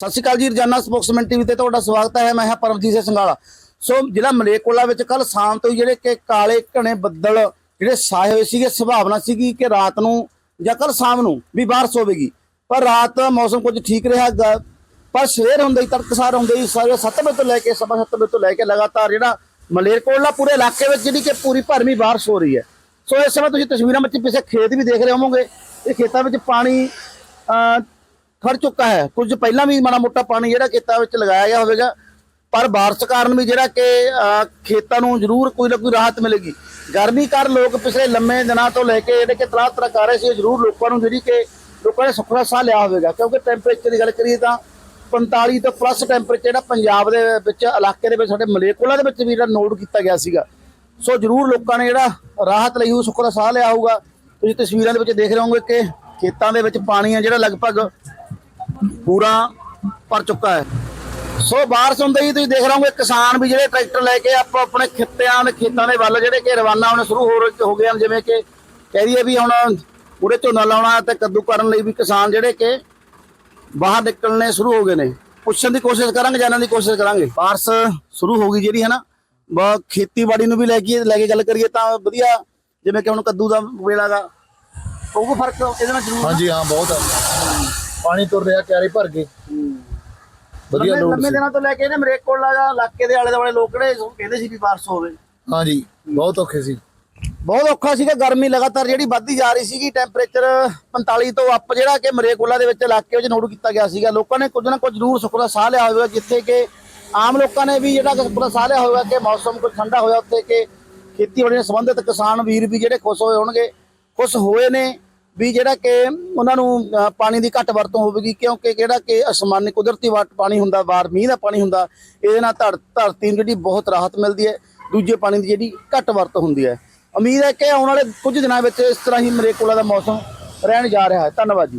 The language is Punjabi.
ਸਤਿ ਸ਼੍ਰੀ ਅਕਾਲ ਜੀ, ਰਜਾਨਾ ਸਪੋਕਸਮੈਨ ਟੀਵੀ ਤੇ ਤੁਹਾਡਾ ਸਵਾਗਤ ਹੈ, ਮੈਂ ਹਾਂ ਪਰਮਜੀਤ ਸਿੰਘ ਸੰਗਾਲਾ ਸੋ ਜ਼ਿਲ੍ਹਾ ਮਲੇਕੋਲਾ ਵਿੱਚ ਕੱਲ ਸ਼ਾਮ ਤੋਂ ਹੀ ਜਿਹੜੇ ਕਿ ਕਾਲੇ ਘਣੇ ਬੱਦਲ ਜਿਹੜੇ ਛਾਏ ਹੋਏ ਸੀਗੇ, ਸੰਭਾਵਨਾ ਸੀਗੀ ਕਿ ਰਾਤ ਨੂੰ ਜਾਂ ਕੱਲ ਸ਼ਾਮ ਨੂੰ ਵੀ ਬਾਰਿਸ਼ ਹੋਵੇਗੀ। ਪਰ ਰਾਤ ਮੌਸਮ ਕੁਝ ਠੀਕ ਰਿਹਾ ਪਰ ਸਵੇਰ ਹੁੰਦੇ ਹੀ ਤੜਕਸਾਰ ਹੁੰਦੇ ਹੀ ਸਾਰੇ 7 ਵਜੇ ਤੋਂ ਲੈ ਕੇ, ਸਵਾ ਸੱਤ ਵਜੇ ਤੋਂ ਲੈ ਕੇ ਲਗਾਤਾਰ ਜਿਹੜਾ ਮਲੇਰਕੋਟਲਾ ਪੂਰੇ ਇਲਾਕੇ ਵਿੱਚ ਜਿਹੜੀ ਕਿ ਪੂਰੀ ਭਰਮੀ ਬਾਰਿਸ਼ ਹੋ ਰਹੀ ਹੈ। ਸੋ ਇਸ ਸਮੇਂ ਤੁਸੀਂ ਤਸਵੀਰਾਂ ਵਿੱਚ ਪਿੱਛੇ ਖੇਤ ਵੀ ਦੇਖ ਰਹੇ ਹੋਵੋਗੇ। ਇਹ ਖੇਤਾਂ ਵਿੱਚ ਪਾਣੀ ਖੜ ਚੁੱਕਾ ਹੈ। ਕੁਝ ਪਹਿਲਾਂ ਵੀ ਮਾੜਾ ਮੋਟਾ ਪਾਣੀ ਜਿਹੜਾ ਖੇਤਾਂ ਵਿੱਚ ਲਗਾਇਆ ਗਿਆ ਹੋਵੇਗਾ, ਪਰ ਬਾਰਿਸ਼ ਕਾਰਨ ਵੀ ਜਿਹੜਾ ਕਿ ਖੇਤਾਂ ਨੂੰ ਜ਼ਰੂਰ ਕੋਈ ਨਾ ਕੋਈ ਰਾਹਤ ਮਿਲੇਗੀ। ਗਰਮੀ ਕਾਰਨ ਲੋਕ ਪਿਛਲੇ ਲੰਮੇ ਦਿਨਾਂ ਤੋਂ ਲੈ ਕੇ ਜਿਹੜੇ ਕਿ ਤਰਾਹ ਤਰਾਹ ਕਰ ਰਹੇ ਸੀ ਜ਼ਰੂਰ ਲੋਕਾਂ ਨੂੰ ਜਿਹੜੀ ਕਿ, ਲੋਕਾਂ ਨੇ ਸੁੱਖਣਾ ਸਾਹ ਲਿਆ ਹੋਵੇਗਾ। ਕਿਉਂਕਿ ਟੈਂਪਰੇਚਰ ਦੀ ਗੱਲ ਕਰੀਏ ਤਾਂ 45 ਤੋਂ ਪਲੱਸ ਟੈਂਪਰੇਚਰ ਜਿਹੜਾ ਪੰਜਾਬ ਦੇ ਵਿੱਚ, ਇਲਾਕੇ ਦੇ ਵਿੱਚ, ਸਾਡੇ ਮਲੇਕੋਲਾ ਦੇ ਵਿੱਚ ਵੀ ਜਿਹੜਾ ਨੋਟ ਕੀਤਾ ਗਿਆ ਸੀਗਾ। ਸੋ ਜ਼ਰੂਰ ਲੋਕਾਂ ਨੇ ਜਿਹੜਾ ਰਾਹਤ ਲਈ ਉਹ ਸੁੱਖ ਦਾ ਸਾਹ ਲਿਆ ਹੋਊਗਾ। ਤੁਸੀਂ ਤਸਵੀਰਾਂ ਦੇ ਵਿੱਚ ਦੇਖ ਰਹੇ ਹੋਵੋਗੇ ਕਿ ਖੇਤਾਂ ਦੇ ਵਿੱਚ ਪਾਣੀ ਆ ਜਿਹੜਾ ਲਗਭਗ ਪੂਰਾ ਭਰ ਚੁੱਕਾ ਹੈ। ਸੋ ਬਾਰਿਸ਼ ਹੁੰਦੇ ਹੀ ਤੁਸੀਂ ਦੇਖ ਰਹੇ ਹੋਗੇ ਕਿਸਾਨ ਵੀ ਜਿਹੜੇ ਟਰੈਕਟਰ ਲੈ ਕੇ ਆਪੋ ਆਪਣੇ ਖੇਤਾਂ ਦੇ ਖੇਤਾਂ ਦੇ ਵੱਲ ਜਿਹੜੇ ਕਿ ਰਵਾਨਾ ਹੋਣੇ ਸ਼ੁਰੂ ਹੋ ਗਏ ਹਨ, ਜਿਵੇਂ ਕਿ ਕਹਿ ਦਈਏ ਵੀ ਹੁਣ ਪੂਰੇ ਝੋਨਾ ਲਾਉਣਾ ਤੇ ਕੱਦੂ ਕਰਨ ਲਈ ਵੀ ਕਿਸਾਨ ਜਿਹੜੇ ਕਿ ਬਾਹਰ ਨਿਕਲਣੇ ਸ਼ੁਰੂ ਹੋ ਗਏ ਨੇ। ਪੁੱਛਣ ਦੀ ਕੋਸ਼ਿਸ਼ ਕਰਾਂਗੇ, ਜਾਣਨ ਦੀ ਕੋਸ਼ਿਸ਼ ਕਰਾਂਗੇ। ਬਾਰਿਸ਼ ਸ਼ੁਰੂ ਹੋ ਗਈ ਜਿਹੜੀ ਹੈ ਨਾ ਬਹੁਤ ਖੇਤੀਬਾੜੀ ਨੂੰ ਵੀ ਲੈ ਕੇ ਲੈ ਕੇ ਗੱਲ ਕਰੀਏ ਤਾਂ ਵਧੀਆ, ਜਿਵੇਂ ਕਿ ਹੁਣ ਕੱਦੂ ਦਾ ਵੇਲਾ ਦਾ, ਉਹ ਫ਼ਰਕ ਇਹਦੇ ਨਾਲ ਜ਼ਰੂਰ ਹਾਂਜੀ, ਹਾਂ, ਬਹੁਤ ਆ। ਪਾਣੀ ਤੁਰ ਰਿਹਾ ਕਿਆਰੇ ਭਰ ਗਏ ਵਧੀਆ ਲੰਮੇ ਲੋੜ ਲੰਮੇ ਸੀ। ਦਿਨਾਂ ਤੋਂ ਲੈ ਕੇ ਇਹਨੇ ਮਰੇਕੋਲਾ ਦਾ ਇਲਾਕੇ ਦੇ ਆਲੇ ਦੁਆਲੇ ਲੋਕ ਜਿਹੜੇ ਕਹਿੰਦੇ ਸੀ ਵੀ ਬਾਰਿਸ਼ ਹੋਵੇ। ਹਾਂਜੀ ਬਹੁਤ ਔਖੇ ਸੀ। ਬਹੁਤ ਔਖਾ ਸੀਗਾ ਗਰਮੀ ਲਗਾਤਾਰ ਜਿਹੜੀ ਵੱਧਦੀ ਜਾ ਰਹੀ ਸੀਗੀ ਟੈਂਪਰੇਚਰ 45 ਤੋਂ ਅੱਪ ਜਿਹੜਾ ਕਿ ਮਰੇਕੋਲਾ ਦੇ ਵਿੱਚ ਇਲਾਕੇ ਵਿੱਚ ਨੋਟ ਕੀਤਾ ਗਿਆ ਸੀਗਾ। ਲੋਕਾਂ ਨੇ ਕੁਝ ਨਾ ਕੁਝ ਜ਼ਰੂਰ ਸੁੱਖ ਦਾ ਸਾਹ ਲਿਆ ਹੋਵੇਗਾ ਜਿੱਥੇ ਕਿ ਆਮ ਲੋਕਾਂ ਨੇ ਵੀ ਜਿਹੜਾ ਕਿ ਸੁੱਖ ਦਾ ਸਾਹ ਲਿਆ ਹੋਵੇਗਾ ਕਿ ਮੌਸਮ ਕੁਝ ਠੰਡਾ ਹੋਇਆ ਉੱਥੇ ਕਿ ਖੇਤੀਬਾੜੀ ਨਾਲ ਸੰਬੰਧਿਤ ਕਿਸਾਨ ਵੀਰ ਵੀ ਜਿਹੜੇ ਖੁਸ਼ ਹੋਏ ਹੋਣਗੇ ਖੁਸ਼ ਹੋਏ ਨੇ। ਵੀ ਜਿਹੜਾ ਕਿ ਉਹਨਾਂ ਨੂੰ ਪਾਣੀ ਦੀ ਘੱਟ ਵਰਤੋਂ ਹੋਵੇਗੀ, ਕਿਉਂਕਿ ਜਿਹੜਾ ਕਿ ਅਸਮਾਨੀ ਕੁਦਰਤੀ ਵਾਟ ਪਾਣੀ ਹੁੰਦਾ, ਵਾਰ ਮੀਂਹ ਦਾ ਪਾਣੀ ਹੁੰਦਾ, ਇਹਦੇ ਨਾਲ ਧਰ ਧਰਤੀ ਨੂੰ ਜਿਹੜੀ ਬਹੁਤ ਰਾਹਤ ਮਿਲਦੀ ਹੈ, ਦੂਜੇ ਪਾਣੀ ਦੀ ਜਿਹੜੀ ਘੱਟ ਵਰਤੋਂ ਹੁੰਦੀ ਹੈ। ਉਮੀਦ ਹੈ ਕਿ ਆਉਣ ਵਾਲੇ ਕੁਝ ਦਿਨਾਂ ਵਿੱਚ ਇਸ ਤਰ੍ਹਾਂ ਹੀ ਮਰੇਕੋਲਾ ਦਾ ਮੌਸਮ ਰਹਿਣ ਜਾ ਰਿਹਾ ਹੈ। ਧੰਨਵਾਦ ਜੀ।